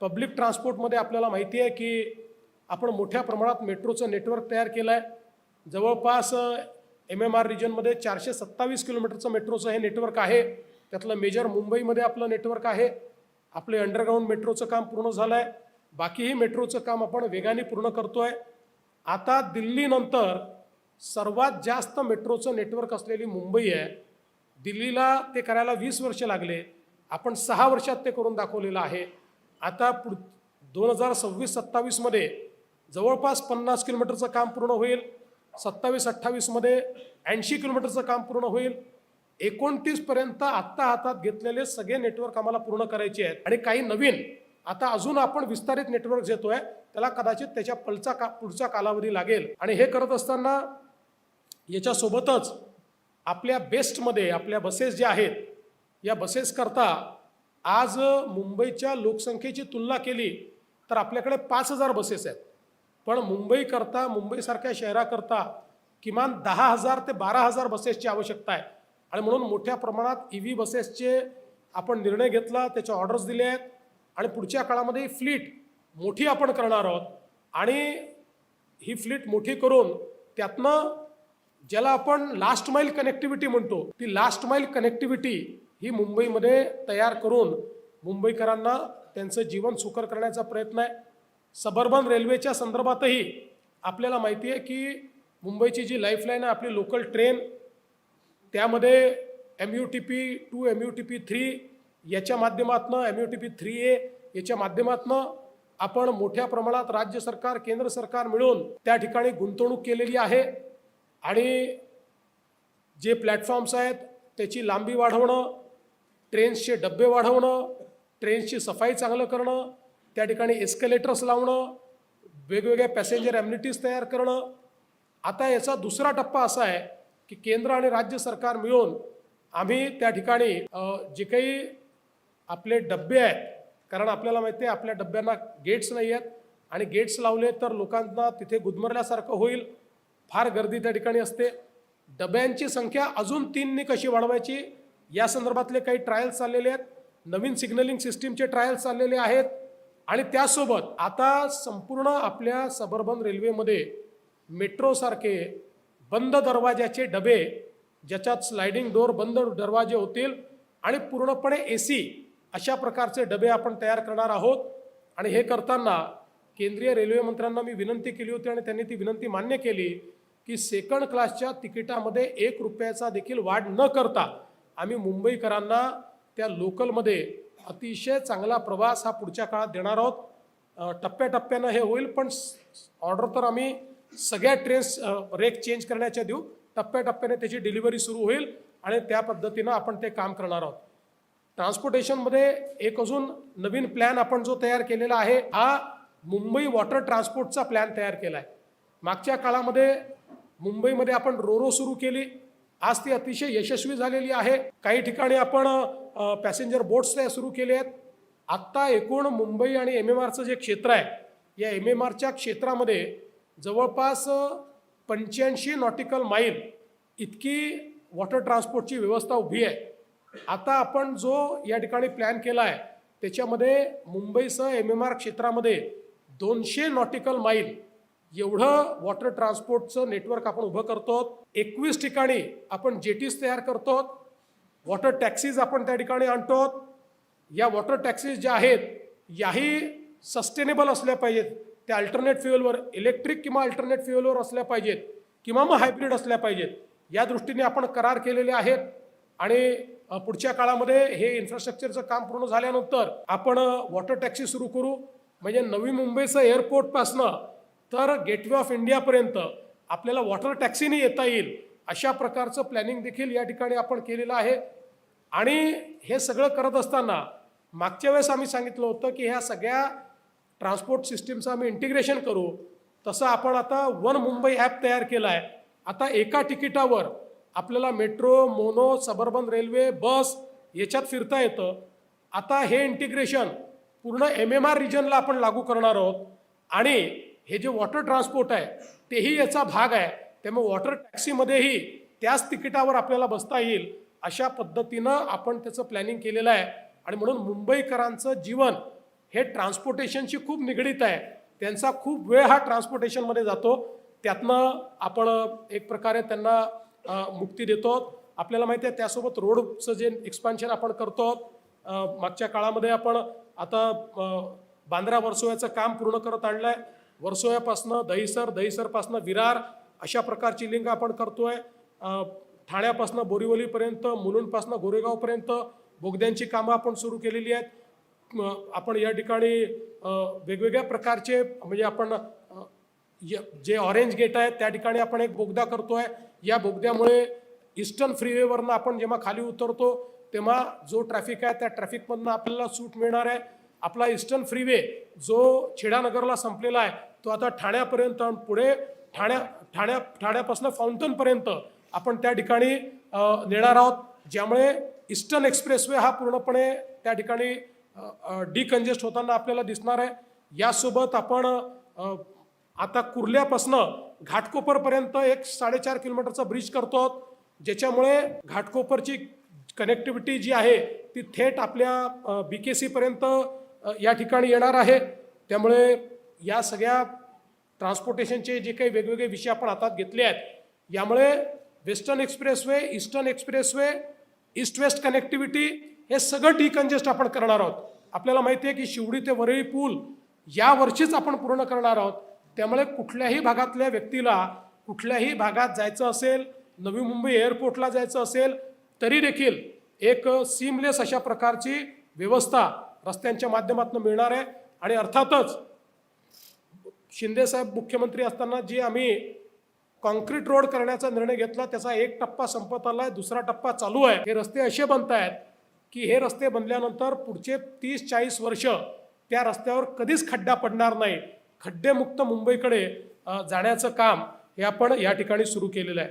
Public ट्रान्सपोर्टमध्ये आपल्याला माहिती आहे की आपण मोठ्या प्रमाणात मेट्रोचं नेटवर्क तयार केलं आहे जवळपास एम एम आर रिजनमध्ये चारशे सत्तावीस किलोमीटरचं मेट्रोचं हे नेटवर्क आहे. त्यातलं मेजर मुंबईमध्ये आपलं नेटवर्क आहे. आपले अंडरग्राऊंड मेट्रोचं काम पूर्ण झालं आहे बाकीही मेट्रोचं काम आपण वेगाने पूर्ण करतो आहे आता दिल्लीनंतर सर्वात जास्त मेट्रोचं नेटवर्क असलेली मुंबई आहे. दिल्लीला ते करायला वीस वर्ष लागले. आपण सहा वर्षात ते करून दाखवलेलं आहे. आता पुढ दोन हजार सव्वीस सत्तावीसमध्ये जवळपास पन्नास किलोमीटरचं काम पूर्ण होईल. सत्तावीस अठ्ठावीसमध्ये ऐंशी किलोमीटरचं काम पूर्ण होईल. एकोणतीसपर्यंत आत्ता हातात घेतलेले सगळे नेटवर्क आम्हाला पूर्ण करायचे आहेत. आणि काही नवीन आता अजून आपण विस्तारित नेटवर्क घेतोय त्याला कदाचित त्याच्या पलचा का पुढचा कालावधी लागेल. आणि हे करत असताना याच्यासोबतच आपल्या बेस्टमध्ये आपल्या बसेस ज्या आहेत या बसेसकरता आज मुंबईच्या लोकसंख्येची तुलना केली तर आपल्याकडे पाच हजार बसेस आहेत. पण मुंबईकरता मुंबईसारख्या शहराकरता किमान दहा हजार ते बारा हजार बसेसची आवश्यकता आहे. आणि म्हणून मोठ्या प्रमाणात ई व्ही बसेसचे आपण निर्णय घेतला त्याचे ऑर्डर्स दिले आहेत. आणि पुढच्या काळामध्ये फ्लीट मोठी आपण करणार आहोत. आणि ही फ्लीट मोठी करून त्यातनं ज्याला आपण लास्ट माईल कनेक्टिव्हिटी म्हणतो ती लास्ट माईल कनेक्टिव्हिटी ही मुंबईमध्ये तयार करून मुंबईकरांना त्यांचं जीवन सुकर करण्याचा प्रयत्न आहे. सबर्बन रेल्वेच्या संदर्भातही आपल्याला माहिती आहे की मुंबईची जी लाईफलाईन आहे आपली लोकल ट्रेन त्यामध्ये M U T P two M U T P three याच्या माध्यमातनं M U T P three A याच्या माध्यमातनं आपण मोठ्या प्रमाणात राज्य सरकार केंद्र सरकार मिळून त्या ठिकाणी गुंतवणूक केलेली आहे. आणि जे प्लॅटफॉर्म्स आहेत त्याची लांबी वाढवणं ट्रेन्सचे डबे वाढवणं ट्रेन्सची सफाई चांगलं करणं त्या ठिकाणी एस्केलेटर्स लावणं वेगवेगळ्या पॅसेंजर ॲम्युनिटीज तयार करणं. आता याचा दुसरा टप्पा असा आहे की केंद्र आणि राज्य सरकार मिळून आम्ही त्या ठिकाणी जे काही आपले डबे आहेत कारण आपल्याला माहिती आहे आपल्या डब्यांना गेट्स नाही आहेत आणि गेट्स लावले तर लोकांना तिथे गुदमरल्यासारखं होईल. फार गर्दी त्या ठिकाणी असते. डब्यांची संख्या अजून तीनने कशी वाढवायची? या संदर्भातले काही ट्रायल्स चाललेले आहेत. नवीन सिग्नलिंग सिस्टीमचे ट्रायल्स चाललेले आहेत. आणि त्यासोबत आता संपूर्ण आपल्या सबर्बन रेल्वेमध्ये मेट्रोसारखे बंद दरवाज्याचे डबे ज्याच्यात स्लायडिंग डोअर बंद दरवाजे होतील आणि पूर्णपणे ए सी अशा प्रकारचे डबे आपण तयार करणार आहोत. आणि हे करताना केंद्रीय रेल्वे मंत्र्यांना मी विनंती केली होती आणि त्यांनी ती विनंती मान्य केली की सेकंड क्लासच्या तिकिटामध्ये एक रुपयाचा देखील वाढ न करता आम्ही मुंबईकरांना त्या लोकलमध्ये अतिशय चांगला प्रवास हा पुढच्या काळात देणार आहोत. टप्प्याटप्प्यानं हे होईल पण ऑर्डर तर आम्ही सगळ्या ट्रेन्स रेक चेंज करण्याच्या देऊ. टप्प्याटप्प्याने त्याची डिलिव्हरी सुरू होईल आणि त्या पद्धतीनं आपण ते काम करणार आहोत. ट्रान्सपोर्टेशनमध्ये एक अजून नवीन प्लॅन आपण जो तयार केलेला आहे हा मुंबई वॉटर ट्रान्सपोर्टचा प्लॅन तयार केला आहे. मागच्या काळामध्ये मुंबईमध्ये आपण रोरो सुरू केली. आज ती अतिशय यशस्वी झालेली आहे. काही ठिकाणी आपण पॅसेंजर बोट्स सुरू केले आहेत. आत्ता एकूण मुंबई आणि एम एम आरचं जे क्षेत्र आहे या एम एम आरच्या क्षेत्रामध्ये जवळपास पंच्याऐंशी नॉटिकल माईल इतकी वॉटर ट्रान्सपोर्टची व्यवस्था उभी आहे. आता आपण जो या ठिकाणी प्लॅन केला आहे त्याच्यामध्ये मुंबईसह एम एम आर क्षेत्रामध्ये दोनशे नॉटिकल माईल एवढं वॉटर ट्रान्सपोर्टचं नेटवर्क आपण उभं करतो एकवीस ठिकाणी आपण जेटीज तयार करतो वॉटर टॅक्सीज आपण त्या ठिकाणी आणतो या वॉटर टॅक्सीज ज्या आहेत याही सस्टेनेबल असल्या पाहिजेत. त्या अल्टरनेट फ्युएलवर इलेक्ट्रिक किंवा अल्टरनेट फ्युएलवर असल्या पाहिजेत किंवा मग हायब्रिड असल्या पाहिजेत. या दृष्टीने आपण करार केलेले आहेत. आणि पुढच्या काळामध्ये हे इन्फ्रास्ट्रक्चरचं काम पूर्ण झाल्यानंतर आपण वॉटर टॅक्सी सुरू करू. म्हणजे नवी मुंबईचं एअरपोर्टपासनं तर गेटवे ऑफ इंडियापर्यंत आपल्याला वॉटर टॅक्सीने येता येईल अशा प्रकारचं प्लॅनिंग देखील या ठिकाणी आपण केलेलं आहे. आणि हे सगळं करत असताना मागच्या वेळेस आम्ही सांगितलं होतं की ह्या सगळ्या ट्रान्सपोर्ट सिस्टीमचं आम्ही इंटिग्रेशन करू. तसं आपण आता वन मुंबई ॲप तयार केला आहे आता एका तिकिटावर आपल्याला metro mono suburban railway bus याच्यात फिरता येतं. आता हे इंटिग्रेशन पूर्ण एम एम आर रिजनला आपण लागू करणार आहोत. आणि हे जे वॉटर ट्रान्सपोर्ट आहे तेही याचा भाग आहे. त्यामुळे वॉटर टॅक्सीमध्येही त्याच तिकिटावर आपल्याला बसता येईल अशा पद्धतीनं आपण त्याचं प्लॅनिंग केलेलं आहे. आणि म्हणून मुंबईकरांचं जीवन हे ट्रान्सपोर्टेशनशी खूप निगडीत आहे. त्यांचा खूप वेळ हा ट्रान्सपोर्टेशनमध्ये जातो. त्यातनं आपण एक प्रकारे त्यांना मुक्ती देतो. आपल्याला माहिती आहे त्यासोबत रोडचं जे एक्सपान्शन आपण करतो मागच्या काळामध्ये आपण आता बांद्रा वर्सोव्याचं काम पूर्ण करत आणलं आहे वर्सोयापासनं दहिसर दहिसरपासनं विरार अशा प्रकारची लिंक आपण करतोय. ठाण्यापासनं बोरिवलीपर्यंत मुलुंडपासनं गोरेगावपर्यंत बोगद्यांची कामं आपण सुरू केलेली आहेत. आपण या ठिकाणी वेगवेगळ्या प्रकारचे म्हणजे आपण य- जे ऑरेंज गेट आहे त्या ठिकाणी आपण एक बोगदा करतोय. या बोगद्यामुळे ईस्टर्न फ्रीवेवरनं आपण जेव्हा खाली उतरतो तेव्हा जो ट्रॅफिक आहे त्या ट्रॅफिकमधनं आपल्याला सूट मिळणार आहे. आपला ईस्टर्न फ्रीवे जो छेडानगरला संपलेला आहे तो आता ठाण्यापर्यंत आणि पुढे ठाण्या ठाण्या ठाण्यापासून फाउंटनपर्यंत आपण त्या ठिकाणी नेणार आहोत. ज्यामुळे ईस्टर्न एक्सप्रेसवे हा पूर्णपणे त्या ठिकाणी डिकंजेस्ट होताना आपल्याला दिसणार आहे. यासोबत आपण आता कुर्ल्यापासनं घाटकोपरपर्यंत एक साडेचार किलोमीटरचा ब्रिज करतो आहोत. ज्याच्यामुळे घाटकोपरची कनेक्टिव्हिटी जी आहे ती थेट आपल्या बी के सीपर्यंत या ठिकाणी येणार आहे. त्यामुळे या सगळ्या ट्रान्सपोर्टेशनचे जे काही वेगवेगळे विषय आपण हातात घेतले आहेत यामुळे western expressway eastern expressway east west connectivity हे सगळं डिकंजेस्ट आपण करणार आहोत. आपल्याला माहिती आहे की शिवडी ते वरळी पूल या वर्षीच आपण पूर्ण करणार आहोत. त्यामुळे कुठल्याही भागातल्या व्यक्तीला कुठल्याही भागात जायचं असेल नवी मुंबई एअरपोर्टला जायचं असेल तरी देखील एक सीमलेस अशा प्रकारची व्यवस्था रस्त्यांच्या माध्यमातून मिळणार आहे. आणि अर्थातच शिंदेसाहेब मुख्यमंत्री असताना जी आम्ही कॉन्क्रीट रोड करण्याचा निर्णय घेतला त्याचा एक टप्पा संपत आहे दुसरा टप्पा चालू आहे. हे रस्ते असे बनत आहेत की हे रस्ते बनल्यानंतर पुढचे तीस चाळीस वर्ष त्या रस्त्यावर कधीच खड्डा पडणार नाही. खड्डेमुक्त मुंबईकडे जाण्याचं काम हे आपण या ठिकाणी सुरू केलेलं आहे.